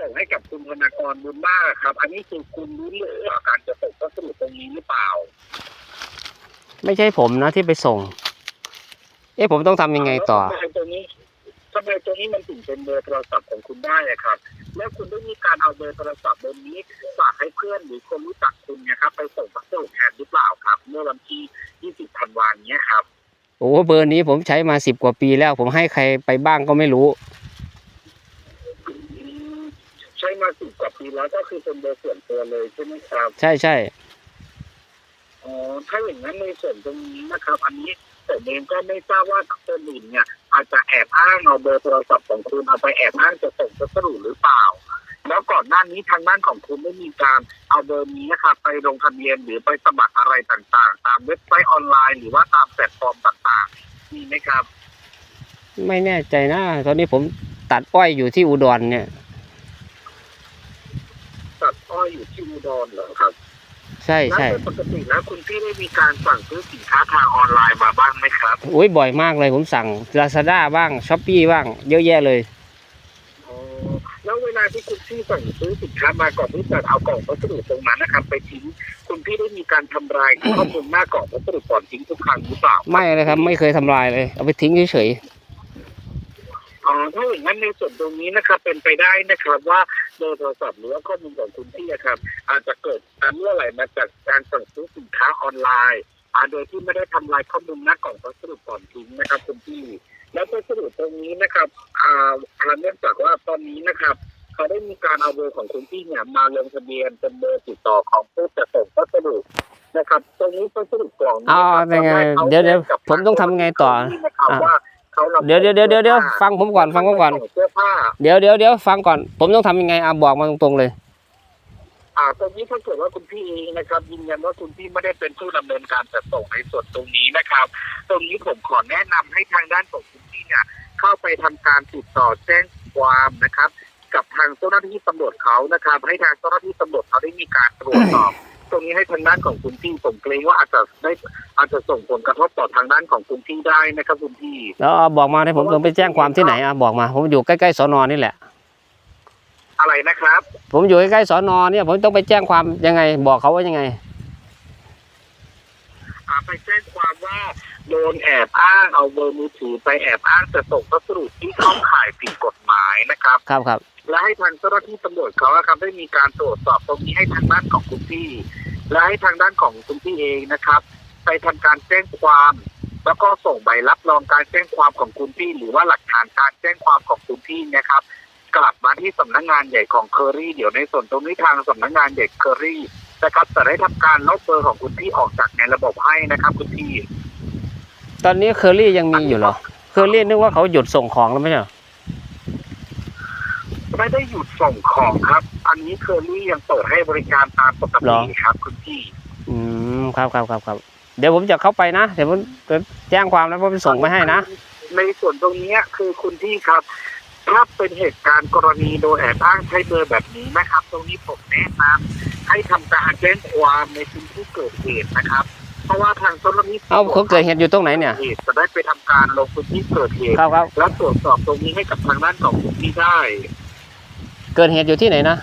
ส่งให้กับคุณธนากรบุญบ้าครับ อันนี้คือคุณรู้เรื่องของการจะส่งพัสดุตรงนี้หรือเปล่า ไม่ใช่ผมนะที่ไปส่ง เอ๊ะผมต้องทำยังไงต่อแล้วทำไมตรงนี้ทำไมตรงนี้มันถึงเป็นเบอร์โทรศัพท์ของคุณได้อะครับ แล้วคุณได้มีการเอาเบอร์โทรศัพท์เบอร์นี้ฝากให้เพื่อนหรือคนรู้จักคุณเนะครับ ไปส่งพัสดุแทนหรือเปล่าครับ เมื่อวันที่ 20 ธันวาคมนี้ครับ โอ้เบอร์นี้ผมใช้มาสิบกว่าปีแล้ว ผมให้ใครไปบ้างก็ไม่รู้อืม ใช้มาสิบกว่าปีแล้วก็คือเป็นเบอร์ส่วนตัวเลยใช่ไหมครับใช่ใช่อ๋อถ้าอย่างนั้นในส่วนตรงนี้นะครับ อันนี้ผมเองก็ไม่ทราบว่าคนอื่นเนี่ย อาจจะแอบอ้างเอาเบอร์โทรศัพท์ของคุณเอาไปแอบอ้างจะส่งพัสดุหรือเปล่า แล้วก่อนหน้านี้ทางด้านของคุณได้มีการเอาเบอร์นี้นะครับไปลงทะเบียนหรือไปสมัครอะไรต่างๆ ตามเว็บไซต์ออนไลน์หรือว่าตามแพลตฟอร์มต่างๆมีไหมครับ ไม่แน่ใจนะตอนนี้ผมตัดอ้อยอยู่ที่อุดรเนี่ยตัด อ้อยอยู่ที่อุดรเหรอครับใช่แล้วใช่โดยปกติแล้วคุณพี่ได้มีการสั่งซื้อสินค้าทางออนไลน์มาบ้างไหมครับโอ้ยบ่อยมากเลยผมสั่ง Lazada บ้างช้อปปีบ้าง เยอะแยะเลย อ๋อแล้วเวลาที่คุณพี่สั่งซื้อสินค้ามาก่อนที่จะเอากล่องพัสดุตรงนั้นนะครับ ไปทิ้งคุณพี่ได้มีการทำลายข้อมูลหน้ากล่องพัสดุก่อนทิ้งทุกครั้งหรือเปล่า ไม่เลยครับ ไม่เคยทำลายเลย เอาไปทิ้งเฉย อ๋อถ้าอย่างนั้นในส่วนตรงนี้นะครับ เป็นไปได้นะครับว่าเบอร์โทรศัพท์หรือว่าข้อมูลของคุณพี่อะครับ อาจจะเกิดการเมื่อไหร่มาจากการสั่งซื้อสินค้าออนไลน์อาโดยที่ไม่ได้ทำลายข้อมูลหน้ากล่องพัสดุก่อนทิ้งนะครับคุณพี่ แล้วพัสดุตรงนี้นะครับอ่าอ่าเนื่องจากว่าตอนนี้นะครับเขาได้มีการเอาเบอร์ของคุณพี่เนี่ยมาลงทะเบียนเป็นเบอร์ติดต่อของผู้จะส่งพัสดุนะครับ ตรงนี้พัสดุกล่องๆนี้เอาครับยังไงขาเดี๋ยวเดี๋ยวแจ้งกับผมต้องทำยังไงต่อนะครับอะว่า เขานำเดี๋ยวเดี๋ยวเดี๋ยวเดี๋ยวเดี๋ยวฟังผมก่อนฟังผมก่อน เสื้อผ้าเดี๋ยวเดี๋ยวเดี๋ยวฟังก่อน ผมต้องทำยังไงอะบอกมาตรงๆเลย อ่าตรงนี้ถ้าเกิดว่าคุณพี่เองนะครับยืนยันว่าคุณพี่ไม่ได้เป็นผู้ดำเนินการจัดส่งในส่วนตรงนี้นะครับ ตรงนี้ผมขอแนะนำให้ทางด้านของคุณพี่เนี่ย เข้าไปทำการติดต่อแจ้งความนะครับ กับทางเจ้าหน้าที่ตำรวจเขานะครับ ให้ทางเจ้าหน้าที่ตำรวจเขาได้มีการตรวจสอบ ตรงนี้ให้ทางด้านของคุณพี่ผมเกรงว่าอาจจะได้อาจจะส่งผลกระทบต่อทางด้านของคุณพี่ได้นะครับคุณพี่ แล้วเอาบอกมาให้ผมต้องไปแจ้งความที่ไหนอะบอกมา ผมอยู่ใกล้ๆสอนอนี่แหละ อะไรนะครับ ผมอยู่ใกล้ๆสอนอเนี่ย ผมต้องไปแจ้งความยังไง บอกเขาว่ายังไง อ่าไปแจ้งความว่าโดนแอบอ้างเอาเบอร์มือถือไปแอบอ้างจะส่งพัสดุที่เข้าข่ายผิดกฎหมายนะครับ ครับครับ และให้ทางเจ้าหน้าที่ตำรวจเขาครับได้มีการตรวจสอบตรงนี้ให้ทางด้านของคุณพี่ และให้ทางด้านของคุณพี่เองนะครับ ไปทำการแจ้งความ แล้วก็ส่งใบรับรองการแจ้งความของคุณพี่ หรือว่าหลักฐานการแจ้งความของคุณพี่นะครับ กลับมาที่สำนักงานใหญ่ของเคอรี่เดี๋ยวในส่วนตรงนี้ทางสำนักงานใหญ่เคอรี่นะครับจะได้ทำการลบเบอร์ของคุณพี่ออกจากในระบบให้นะครับ คุณพี่ ตอนนี้เคอรี่ยังมีอยู่เหรอเคอรี่นึกว่าเขาหยุดส่งของแล้วไม่ใช่หรอ ไม่ได้หยุดส่งของครับ อันนี้เคอรี่ยังเปิดให้บริการตามปกติครับคุณพี่ อืมครับครับครับครับเดี๋ยวผมจะเข้าไปนะ เดี๋ยวผมไปแจ้งความแล้วผมส่งไปให้นะ ในส่วนตรงเนี้ยคือคุณพี่ครับ ถ้าเป็นเหตุการณ์กรณีโดยแอบอ้างใช้เบอร์แบบนี้นะครับ ตรงนี้ผมแนะนำให้ทำการแจ้งความในพื้นที่เกิดเหตุนะครับ เพราะว่าทางเจ้าหน้าที่เอาเขาเกิดเหตุอยู่ตรงไหนเนี่ย เหตุจะได้ไปทำการลงพื้นที่เกิดเหตุ ครับครับ และตรวจสอบตรงนี้ให้กับทางด้านของคุณพี่ได้ เกิดเหตุอยู่ที่ไหนนะ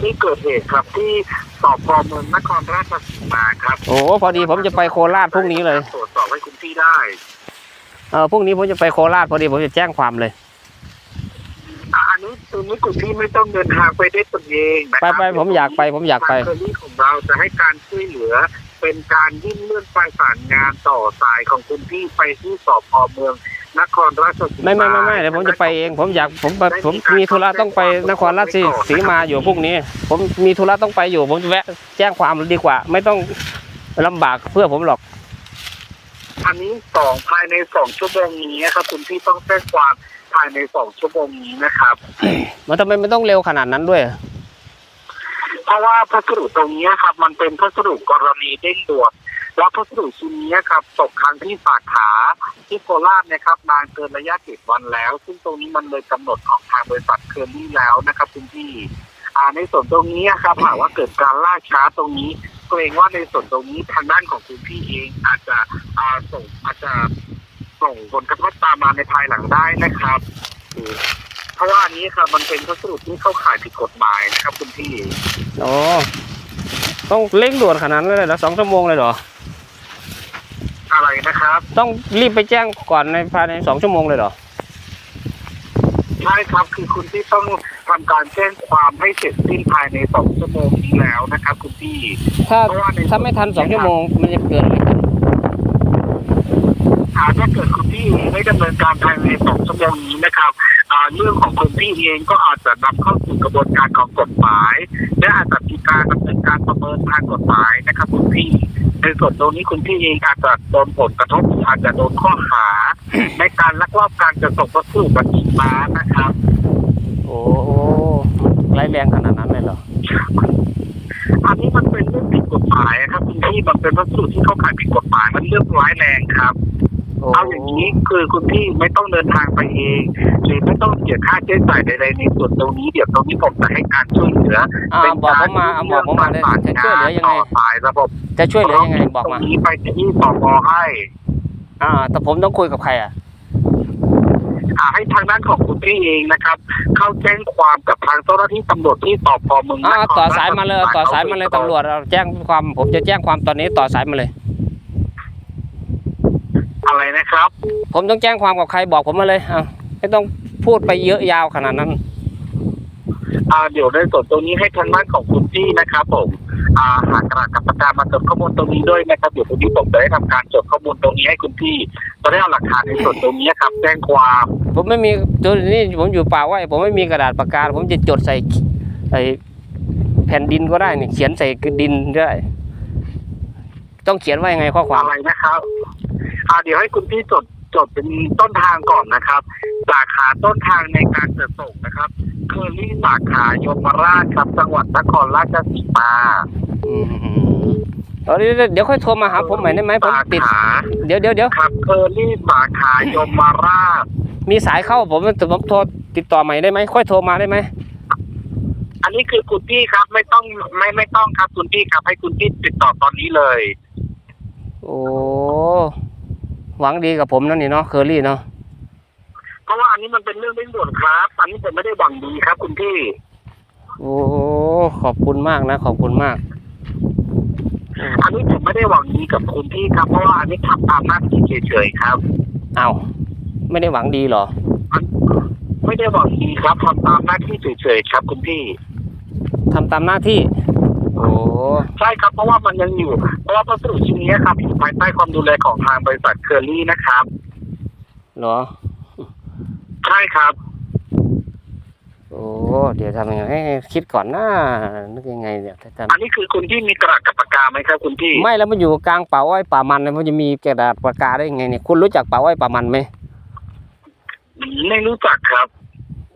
ที่เกิดเหตุครับที่สพเมืองนครราชสีมาครับโอ้พอดีผมจะไปโคราชพรุ่งนี้เลย ตรวจสอบให้คุณพี่ได้ เออพรุ่งนี้ผมจะไปโคราชพอดีผมจะแจ้งความเลยอะอันนี้ตรงนี้คุณพี่ไม่ต้องเดินทางไปได้ตนเองนะคไปรับไปผมอยากไปผมอยากไปทางเคอรี่ของเราจะให้การช่วยเหลือ เป็นการยื่นเรื่องประสานงานต่อสายของคุณพี่ไปที่สพเมือง นครราชสีมาไม่ไม่ไม่ไม่เดี๋ยวผมจะไปเอง ผมอยากผมไปผมมีธุระต้องไปนครราชสีสีมาอยู่พรุ่งนี้ ผมมีธุระต้องไปอยู่ ผมจะแวะแจ้งความดีกว่า ไม่ต้องลำบากเพื่อผมหรอก อันนี้สองภายในสองชั่วโมงนี้นะครับคุณพี่ต้องแจ้งความภายในสองชั่วโมงนี้นะครับ มันทำไมไม่ต้องเร็วขนาดนั้นด้วยเพราะว่าพัสดุตรงนี้ครับ มันเป็นพัสดุกรณีเร่งด่วน แล้วพัสดุชิ้นนี้ครับตกค้างที่สาขาที่โคราชนะครับนานเกินระยะเจ็ดวันแล้ว ซึ่งตรงนี้มันเลยกำหนดของทางบริษัทเคอรี่แล้วนะครับคุณพี่ในส่วนตรงนี้ครับหากว่าเกิดการล่าช้าตรงนี้เกรงว่าในส่วนตรงนี้ทางด้านของคุณพี่เองอาจจะอาส่งอาจจะส่งผลกระทบตามมาในภายหลังได้นะครับเพราะว่าอันนี้ครับมันเป็นพัสดุที่เข้าข่ายผิดกฎหมายนะครับคุณพี่โอ้ต้องเร่งด่วนขนาดนั้นเลยเหรอสองชั่วโมงเลยเหรอ อะไรนะครับ ต้องรีบไปแจ้งก่อนในภายในสองชั่วโมงเลยเหรอ ใช่ครับคือคุณพี่ต้องทำการแจ้งความให้เสร็จสิ้นภายในสองชั่วโมงนี้แล้วนะครับ คุณพี่ถ้าเพราะว่าในถ้าไม่ทันสองชั่วโมงมันจะเกิดอะไรขึ้นอ่าถ้าเกิดคุณพี่ไม่ดำเนินการภายในสองชั่วโมงนี้นะครับอ่าเรื่องของคุณพี่เองก็อาจจะนำเข้าสู่กระบวนการของกฎหมาย และอาจจะมีการดำเนินการประเมินทางกฎหมายนะครับคุณพี่ ในส่วนตรงนี้คุณพี่เองอาจจะโดนผลกระทบหรืออาจจะโดนข้อหา ในการลักลอบการจะส่งวัสดุบัญชีม้านะครับ โอ้ร้ายแรงขนาดนั้นเลยเหรออันนี้มันเป็นเรื่องผิดกฎหมายครับคุณพี่มันเป็นวัสดุที่เข้าข่ายผิดกฎหมายมันเรื่องร้ายแรงครับโอ้ เอาอย่างนี้คือคุณพี่ไม่ต้องเดินทางไปเอง หรือไม่ต้องเสียค่าใช้จ่ายใดๆในส่วนตรงนี้เดี๋ยวตรงนี้ผมจะให้การช่วยเหลืออ่าบอกผมมาอ่าบอกผมมาเลยจะช่วยเหลือยังไงต่อสายระบบจะช่วยเหลือยังไงบอกตรมางนี้ไปที่ปปให้ อ่า แต่ผมต้องคุยกับใครอะอ่าให้ทางด้านของคุณพี่เองนะครับ เข้าแจ้งความกับทางเจ้าหน้าที่ตำรวจที่สพเมืองอ่านครต่อสายมาเลยเอาต่อสายมาเลยตำรวจเราแจ้งความผมจะแจ้งความตอนนี้ต่อสายมาเลยอะไร นะครับ ผมต้องแจ้งความกับใครบอกผมมาเลยอ่าไม่ต้องพูดไปเยอะยาวขนาดนั้น อ่าเดี๋ยวในส่วนตรงนี้ให้ทางด้านของคุณพี่นะครับ ผม อ่าหากระดาษกับปากกามาจดข้อมูลตรงนี้ด้วยนะครับเดี๋ยวคุณพี่ผมจะได้ทำการจดข้อมูลตรงนี้ให้คุณพี่จะได้เอาหลักฐานในส่วนตรงนี้ครับ แจ้งความผมไม่มีตัวนี้ผมอยู่ป่าไว้ผมไม่มีกระดาษปากกาผมจะจดใส่ไอ้แผ่นดินก็ได้นี่เขียนใส่ดินได้ ต้องเขียนว่ายังไงข้อความอะไรนะครับ อ่าเดี๋ยวให้คุณพี่จดจดเป็นต้นทางก่อนนะครับ สาขาต้นทางในการจะส่งนะครับเคอรี่สาขายมราชครับจังหวัดนครราชสีมาอืมอืมเอาเดี๋ยวเดี๋ยวค่อยโทรมาหาผมใหม่ได้ไหมผมสาติด ขาเดี๋ยวเดี๋ยวเดี๋ยวครับเคอรี่สาขายมราช มีสายเข้าผมผมโทรติดต่อใหม่ได้ไหมค่อยโทรมาได้ไหมอันนี้คือคุณพี่ครับไม่ต้องไม่ไม่ต้องครับคุณพี่ครับให้คุณพี่ติดต่อตอนนี้เลย โอ้ หวังดีกับผมนั่นนี่เนาะเคอรี่เนาะเพราะว่าอันนี้มันเป็นเรื่องเร่งด่วนครับอันนี้ผมไม่ได้หวังดีครับ คุณพี่ โอ้ขอบคุณมากนะ ขอบคุณมาก อันนี้ผมไม่ได้หวังดีกับคุณพี่ครับเพราะว่าอันนี้ทำตามหน้าที่เฉยๆครับเอาไม่ได้หวังดีเหรอ ไม่ได้หวังดีครับทำตามหน้าที่เฉยๆครับ คุณพี่ทำตามหน้าที่ โอ้ใช่ครับเพราะว่ามันยังอยู่ เพราะว่าพัสดุชิ้นนี้ครับอยู่ภายใต้ความดูแลของทางบริษัทเคอรี่นะครับเหรอ ใช่ครับ โอ้เดี๋ยวทำยังไงให้คิดก่อนนะนึกยังไงเนี่ยถ้าทอันนี้คือคุณพี่มีกระดาษกับปากกาไหมครับคุณพี่ำไม่แล้วมันอยู่กลางป่าอ้อยป่ามันเลยมันจะมีกระดาษปากกาได้ยังไงเนี่ยคุณรู้จักป่าอ้อยป่ามันไหมไม่รู้จักครับ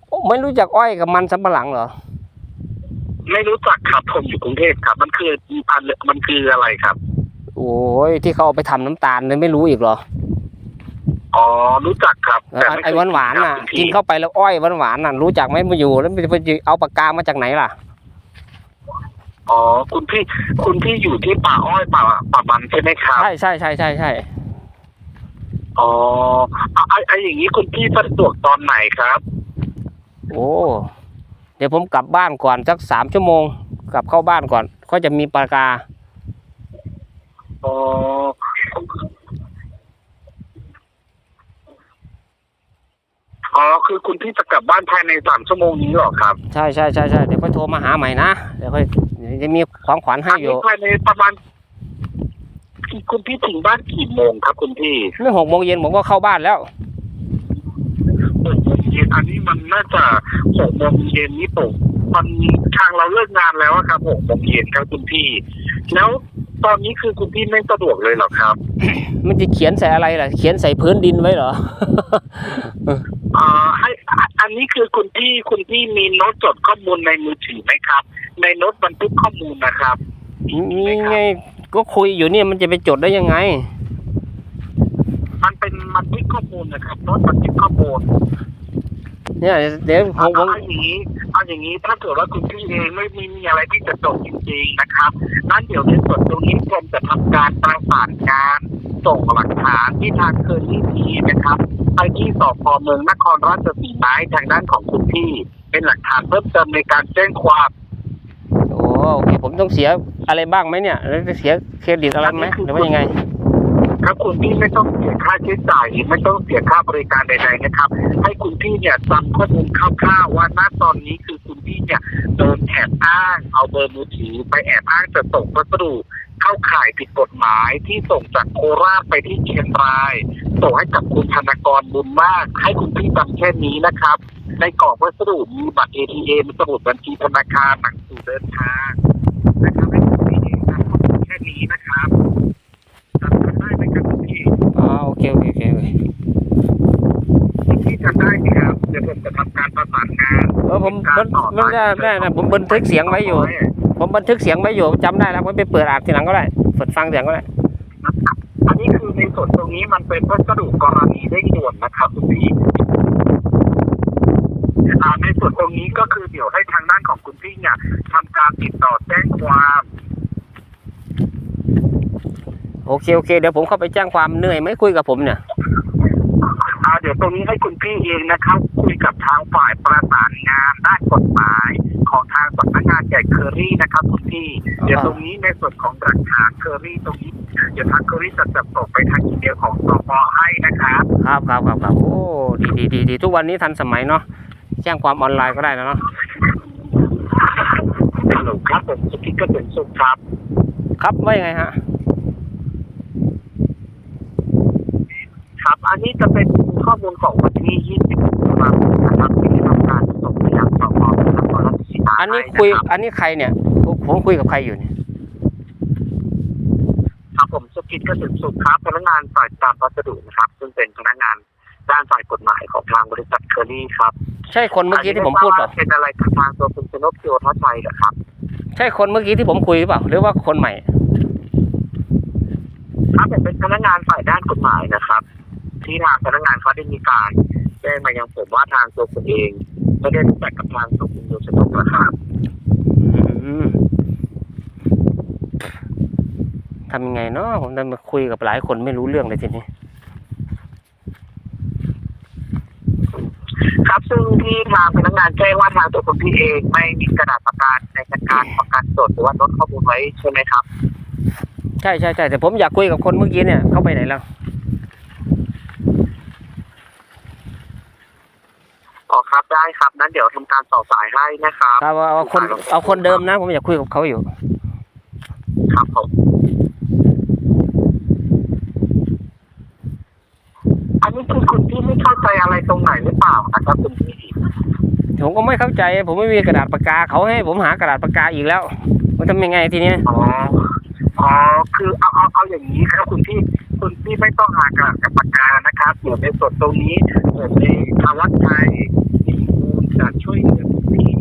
โอ้ไม่รู้จักอ้อยกับมันสำปะหลังเหรอ ไม่รู้จักครับผมอยู่กรุงเทพครับ มันคืออันมันคืออะไรครับ โอ้ยที่เขาเอาไปทำน้ำตาลเลยไม่รู้อีกเหรออ๋อรู้จักครับเออไอ้หวานหวานๆน่ะคุณกินพี่เข้าไปแล้วอ้อยหวานหวานๆน่ะรู้จักไหมมาอยู่แล้วมันจะเอาปากกามาจากไหนล่ะ อ๋อคุณพี่คุณพี่อยู่ที่ป่าอ้อยป่าป่ามันใช่ไหมครับ ใช่ใช่ใช่ใช่ใช่อ๋ออะไอ้ไอ้อย่างนี้คุณพี่สะดวกตอนไหนครับ โอ้ เดี๋ยวผมกลับบ้านก่อนสักสามชั่วโมง กลับเข้าบ้านก่อนก็จะมีปากกาอ๋ออ๋อคือคุณพี่จะกลับบ้านภายในสามชั่วโมงนี้เหรอครับ ใช่ใช่ใช่ใช่เดี๋ยวค่อยโทรมาหาใหม่นะเดี๋ยวค่อยเดี๋ยวจะมีของขวัญให้อันอนี้ยู่ภายในประมาณคุณพี่ถึงบ้านกี่โมงครับคุณพี่ไม่หกโมงเย็นผมก็เข้าบ้านแล้วหกโมง เย็นอันนี้มันน่าจะหกโมงเย็นนี่ผมมันทางเราเลิกงานแล้วอะครับหกโมงเย็นครับคุณพี่ แล้วตอนนี้คือคุณพี่ไม่สะดวกเลยเหรอครับ มันจะเขียนใส่อะไรล่ะ เขียนใส่พื้นดินไว้เหรอ อ่าให้อะอันนี้คือคุณพี่คุณพี่มีโน้ตจดข้อมูลในมือถือไหมครับ ในโน้ตบันทึกข้อมูลนะครับนี่ไงก็คุยอยู่เนี่ยมันจะไปจดได้ยังไง มันเป็นบันทึกข้อมูลนะครับโน้ตบันทึกข้อมูล เนี่ยเดี๋ยวผเอามผมเอาอย่างนี้เอาอย่างนี้ถ้าเกิดว่าคุณพี่เองไม่มีมีอะไรที่จะจดจริงๆนะครับนั่นเดี๋ยวในส่วนตรงนี้ผมจะทำการประสานงานส่งหลักฐานที่ทางเคอรี่มีนะครับไปที่สพเมืองนครราชสีมาให้ทางด้านของคุณพี่ เป็นหลักฐานเพิ่มเติมในการแจ้งความโอ้โอเคผมต้องเสียอะไรบ้างไหมเนี่ยแล้วจะเสียเครดิตอะไรไหมหรือว่ายังไง ครับคุณพี่ไม่ต้องเสียค่าใช้จ่ายไม่ต้องเสียค่าบริการใด ๆ นะครับ ให้คุณพี่เนี่ยจำข้อมูลคร่าวๆว่าณตอนนี้คือคุณพี่เนี่ยโดนแอบอ้าง เอาเบอร์มือถือไปแอบอ้างจะส่งพัสดุเข้าข่ายผิดกฎหมายที่ส่งจากโคราชไปที่เชียงรายส่งให้กับคุณธนากรบุญมาก ให้คุณพี่จำแค่นี้นะครับ ในกล่องพัสดุมีบัตร ATM สมุดบัญชีธนาคารหนังสือเดินทางนะครับให้คุณพี่เองจำแค่นี้นะครับจำกันได้ไหมครับคุณพี่ อ๋อโอเคโอเคโอเคโอเค ที่จะ ได้ไหมครับเดี๋ยวผมจะทำการประสานงานเออผมมันมันได้ได้นะผมบันทึกเสียงไว้อยู่ ผมบันทึกเสียงไว้อยู่จำได้แล้วผมไปเปิดอ่านทีหลังก็ได้เปิดฟังเสียงก็ได้อันนี้คือในส่วนตรงนี้มันเป็นพัสดุกรณีเร่งด่วนนะครับคุณพี่อ่าในส่วนตรงนี้ก็คือเดี๋ยวให้ทางด้านของคุณพี่เนี่ยทำการติดต่อแจ้งความโอเคโอเคเดี๋ยวผมเข้าไปแจ้งความเหนื่อยไหมคุยกับผมเนี่ย อ่าเดี๋ยวตรงนี้ให้คุณพี่เองนะครับ คุยกับทางฝ่ายประสานงานด้านกฎหมายของทางสำนักงานใหญ่เคอรี่นะครับคุณพี่ เดี๋ยวตรงนี้ในส่วนของหลักฐานเคอรี่ตรงนี้เดี๋ยวทางเคอรี่จะจัดส่งไปทางอีเมลของสพให้นะครับครับครับครับครับโอ้ดีดีดีดีทุกวันนี้ทันสมัยเนาะแจ้งความออนไลน์ก็ได้แล้วเนาะฮัลโหลครับผมสุกิจก็เป็นสุขครับ ครับว่ายังไงฮะ ครับ อันนี้จะเป็นข้อมูลของวันที่ 20ตุลาคมนะครับที่ทำการส่งไปยังสพนครราชสีมาอันนี้ให้ะคุยรับอันนี้ใครเนี่ยผมผมคุยกับใครอยู่เนี่ย ครับผมสุกิจก็ถึงสุขครับพนักงานฝ่ายตามพัสดุนะครับ ซึ่งเป็นพนักงานด้านฝ่ายกฎหมายของทางบริษัทเคอรี่ครับใช่คนเมื่อกี้ที่ผมพูดเปล่าเป็นอะไรกับทางตัวคุณชนกโยธาชัยเหรอครับ ใช่คนเมื่อกี้ที่ผมคุยหรือเปล่า หรือว่าคนใหม่ ครับผมเป็นพนักงานฝ่ายด้านกฎหมายนะครับ ที่ทางพนักงานเขาได้มีการแจ้งมายังผมว่าทางตัวผมเองไม่ได้รู้จักกับทางตัวคุณโยชนกนะครับอืมทำยังไงเนาะผมได้มาคุยกับหลายคนไม่รู้เรื่องเลยทีนี้ ครับซึ่งที่ทางพนักงานแจ้งว่าทางตัวคุณพี่เองไม่มีกระดาษประกันในการประกันตนหรือว่าลดข้อมูลไว้ใช่ไหมครับ ใช่ใช่ใช่แต่ผมอยากคุยกับคนเมื่อกี้เนี่ยเขาไปไหนแล้ว อ๋อครับได้ครับนั้นเดี๋ยวทำการต่อสายให้นะครับครับเอาเอาคนเอาคนเดิมนะ ผมอยากคุยกับเขาอยู่ ครับผมอันนี้คือคุณพี่ไม่เข้าใจอะไรตรงไหนหรือเปล่านะครับคุณพี่ผมก็ไม่เข้าใจ ผมไม่มีกระดาษปากกาเขาให้ ผมหากระดาษปากกาอีกแล้วมันทำยังไงทีนี้อ๋ออ๋อคือเอาเอาเอาอย่างนี้ครับคุณพี่คุณพี่ไม่ต้องหากระดาษกับปากกานะครับเดี๋ยวในส่วนตรงนี้ผมเองทางวัดไทยมีมูล จะช่วยเหลือคุณพี่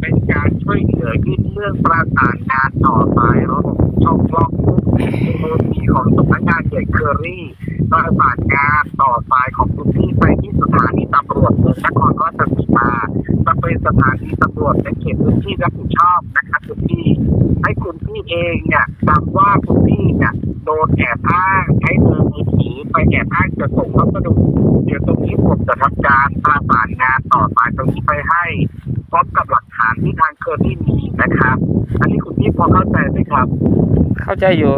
เป็นการช่วยเหลือยื่นเรื่องประสานงานต่อสายรถช่องล้องมูลที่ของสำนักงานใหญ่เคอรี่ประสานงานต่อสายของคุณพี่ไปที่สถานีตำรวจเมืองนครราชสีมาจะเป็นสถานีตำรวจในเขตพื้นที่รับผิดชอบนะครับคุณพี่ให้คุณพี่เองเนี่ยจำว่าคุณพี่เนี่ยโดนแอบอ้างใช้มือมือถือ ไปแอบอ้างจะส่งพัสดุเดี๋ยวตรงนี้ผมจะทำการประสานงานต่อสายตรงนี้ไปให้พร้อมกับหลักฐานที่ทางเคอรี่มีนะครับ อันนี้คุณพี่พอเข้าใจไหมครับ เข้าใจอยู่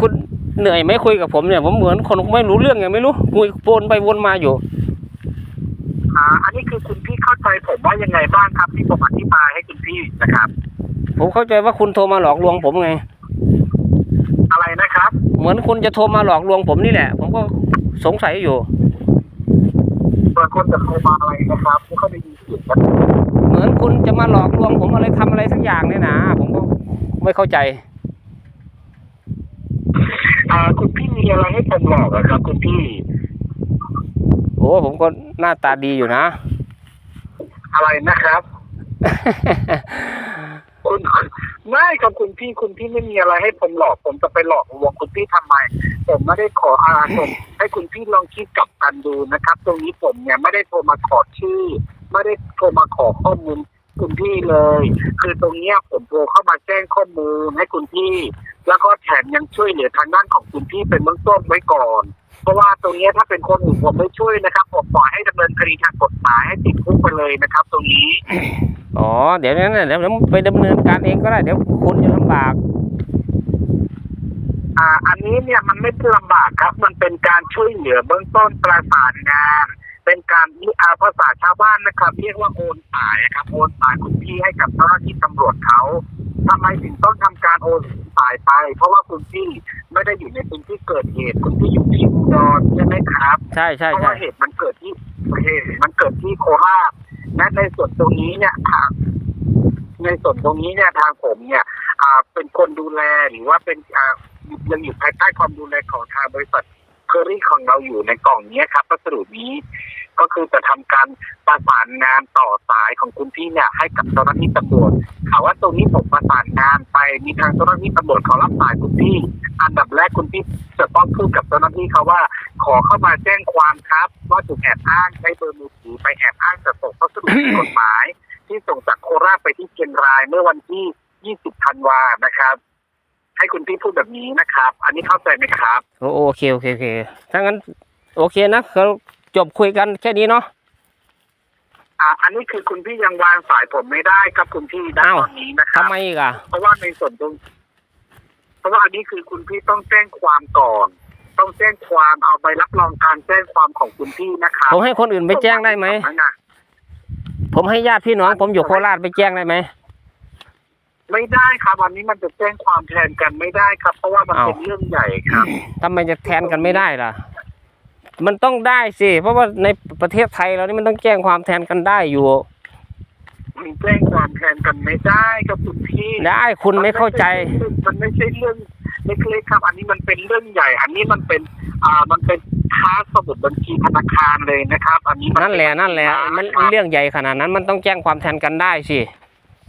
คุณเหนื่อยไหมคุยกับผมเนี่ยผมเหมือนคนไม่รู้เรื่องไงไม่รู้คุยวนไปวนมาอยู่อ่าอันนี้คือคุณพี่เข้าใจผมว่ายังไงบ้างครับที่ผมอธิบายให้คุณพี่นะครับ ผมเข้าใจว่าคุณโทรมาหลอกลวงผมไง อะไรนะครับ เห มือนคุณจะโทรมาหลอกลวงผมนี่แหละ ผมก็สงสัยอยู่เปิดคนจะโทรมาอะไรนะครับไม่ค่อยได้ยินเสียงกันเหมือนคุณจะมาหลอกลวง ผมอะไรทำอะไรสักอย่างเนี่ยนะ ผมก็ไม่เข้าใจอ่าคุณพี่มีอะไรให้ผมหลอกอะครับ คุณพี่ โอ้ผมก็หน้าตาดีอยู่นะ อะไรนะครับ คุณไม่ครับคุณพี่คุณพี่ไม่มีอะไรให้ผมหลอกผมจะไปหลอกลวงคุณพี่ทำไมผมไม่ได้ขออาผมให้คุณพี่ลองคิดกลับกันดูนะครับ ตรงนี้ผมเนี่ยไม่ได้โทรมาขอชื่อ ไม่ได้โทรมาขอข้อมูลคุณพี่เลย คือตรงเนี้ยผมโทรเข้ามาแจ้งข้อมูลให้คุณพี่ แล้วก็แถมยังช่วยเหลือทางด้านของคุณพี่เป็นเบื้องต้นไว้ก่อน เพราะว่าตรงเนี้ยถ้าเป็นคนอื่นผมไม่ช่วยนะครับ ผมปล่อยให้ดำเนินคดีทางกฎหมายให้ติดคุกไปเลยนะครับ ตรงนี้อ๋อ เดี๋ยวนั้นน่ะเดี๋ยวผมไปดำเนินการเองก็ได้ เดี๋ยวคุณจะลำบาก อ่าอันนี้เนี่ยมันไม่ได้ลำบากครับ มันเป็นการช่วยเหลือเบื้องต้นประสานงาน เป็นการอาภาษาชาวบ้านนะครับ เรียกว่าโอนสายครับโอนสายคุณพี่ให้กับเจ้าหน้าที่ตำรวจเขาทำไมถึงต้องทำการโอนสายไป เพราะว่าคุณพี่ ไม่ได้อยู่ในพื้นที่เกิดเหตุคุณพี่อยู่ที่อุดรใช่ไหมครับใช่ใช่เพราะใช่ว่าเหตุมันเกิดที่เหตุมันเกิดที่โคราชและในส่วนตรงนี้เนี่ยทางในส่วนตรงนี้เนี่ยทางผมเนี่ย อ่าเป็นคนดูแลหรือว่าเป็นอ่ายังอยู่ภายใต้ความดูแลของทางบริษัทเคอรี่ของเราอยู่ในกล่องเนี้ยครับพัสดุนี้ ก็คือจะทำการประสานงานต่อสายของคุณพี่เนี่ยให้กับเจ้าหน้าที่ตำรวจถามว่าตรงนี้ผมประสานงานไปมีทางเจ้าหน้าที่ตำรวจเขารับสายคุณพี่ อันดับแรกคุณพี่จะต้องพูดกับเจ้าหน้าที่เขาว่า ขอเข้ามาแจ้งความครับว่าถูกแอบอ้างใช้เบอร์มือถือไปแอบอ้างจะส่งพัสดุผิดกฎหมาย ที่ส่งจากโคราชไปที่เชียงรายเมื่อวันที่ 20 ธันวานะครับ ให้คุณพี่พูดแบบนี้นะครับ อันนี้เข้าใจไหมครับ โอเคโอเคโอเคถ้างั้นโอเคนะเรา จบคุยกันแค่นี้เนาะอ่าอันนี้คือคุณพี่ยังวางสายผมไม่ได้ครับคุณพี่ณอ้าวตอนนี้นะครัทำบไมอีกอะเพราะว่าในส่วนตรงเพราะว่าอันนี้คือคุณพี่ต้องแจ้งความก่อน ต้องแจ้งความเอาใบรับรองการแจ้งความของคุณพี่นะครับผมให้คนอื่นไปแจ้งได้ไหมส่งาที่สำนักงานผมให้ญาติพี่น้องผมอยู่โคราชไปแจ้งได้ไหม ไม่ได้ครับวันนี้มันจะแจ้งความแทนกันไม่ได้ครับ เพราะว่ามันอ้าวเป็นเรื่องใหญ่ครับ ทำไมจะแทนกันไม่ได้ล่ะ มันต้องได้สิ เพราะว่าในประเทศไทยเรานี่มันต้องแจ้งความแทนกันได้อยู่ มันแจ้งความแทนกันไม่ได้ครับคุณพี่ได้คุณไม่เข้าใจ มันไม่ใช่เรื่องเล็กๆครับ อันนี้มันเป็นเรื่องใหญ่ อันนี้มันเป็น อ่า มันเป็นค้าสมุดบัญชีธนาคารเลยนะครับ อันนี้มันั่นแหละนั่นแหละ มันครับเรื่องใหญ่ขนาดนั้น มันต้องแจ้งความแทนกันได้สิ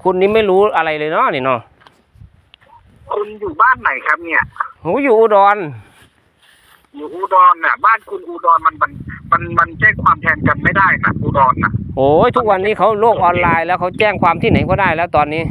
คุณนี่ไม่รู้อะไรเลยเนาะนี่เนาะคุณอยู่บ้านไหนครับเนี่ยผมอยู่อุดร อยู่อุดรน่ะ บ้านคุณอุดรมันมันมันมันแจ้งความแทนกันไม่ได้นะอุดรน่ะโอ้ยทุกวันนี้เขาโลกออนไลน์แล้วเขาแจ้งความที่ไหนก็ได้แล้วตอนนี้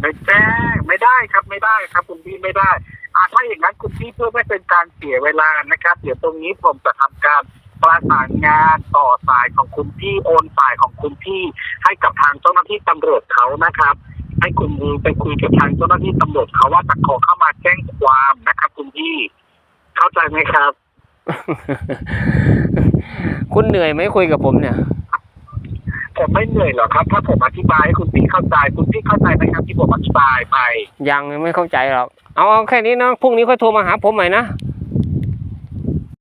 ไม่แจ้งไม่ได้ครับไม่ได้ครับ คุณพี่ไม่ได้อ่าถ้าอย่างนั้นคุณพี่เพื่อไม่เป็นการเสียเวลานะครับ เดี๋ยวตรงนี้ผมจะทำการประสานงานต่อสายของคุณพี่โอนสายของคุณพี่ ให้กับทางเจ้าหน้าที่ตำรวจเขานะครับ ให้คุณมือไปคุยกับทางเจ้าหน้าที่ตำรวจเขาว่าจะขอเข้ามาแจ้งความนะครับ คุณพี่ เข้าใจไหมครับ คุณเหนื่อยไหมคุยกับผมเนี่ยผมไม่เหนื่อยหรอกครับ ถ้าผมอธิบายให้คุณพี่เข้าใจ คุณพี่เข้าใจไหมครับที่ผมอธิบายไป ยังไม่เข้าใจหรอก เอาเอาแค่นี้นะพรุ่งนี้ค่อยโทรมาหาผมใหม่นะ